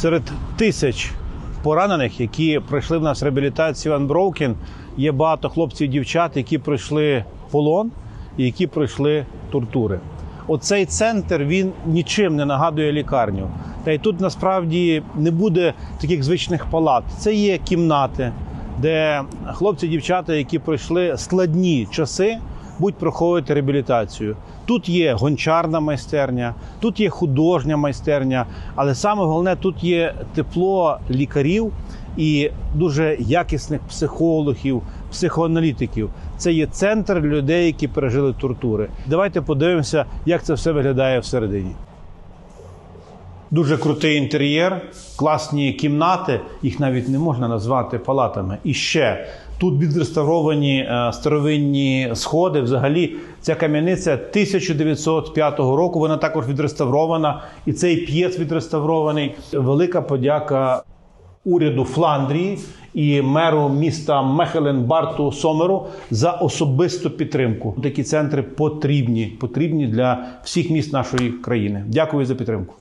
Серед тисяч поранених, які пройшли в нас реабілітацію Unbroken, є багато хлопців і дівчат, які пройшли полон і які пройшли тортури. Оцей центр він нічим не нагадує лікарню. Та й тут насправді не буде таких звичних палат. Це є кімнати, де хлопці і дівчата, які пройшли складні часи, будуть проходити реабілітацію. Тут є гончарна майстерня, тут є художня майстерня, але саме головне тут є тепло лікарів і дуже якісних психологів, психоаналітиків. Це є центр людей, які пережили тортури. Давайте подивимося, як це все виглядає всередині. Дуже крутий інтер'єр, класні кімнати, їх навіть не можна назвати палатами. І ще тут відреставровані е, старовинні сходи. Взагалі, ця кам'яниця 1905 року. Вона також відреставрована, і цей п'єц відреставрований. Велика подяка уряду Фландрії і меру міста Мехелен Барту Сомеру за особисту підтримку. Такі центри потрібні, потрібні для всіх міст нашої країни. Дякую за підтримку.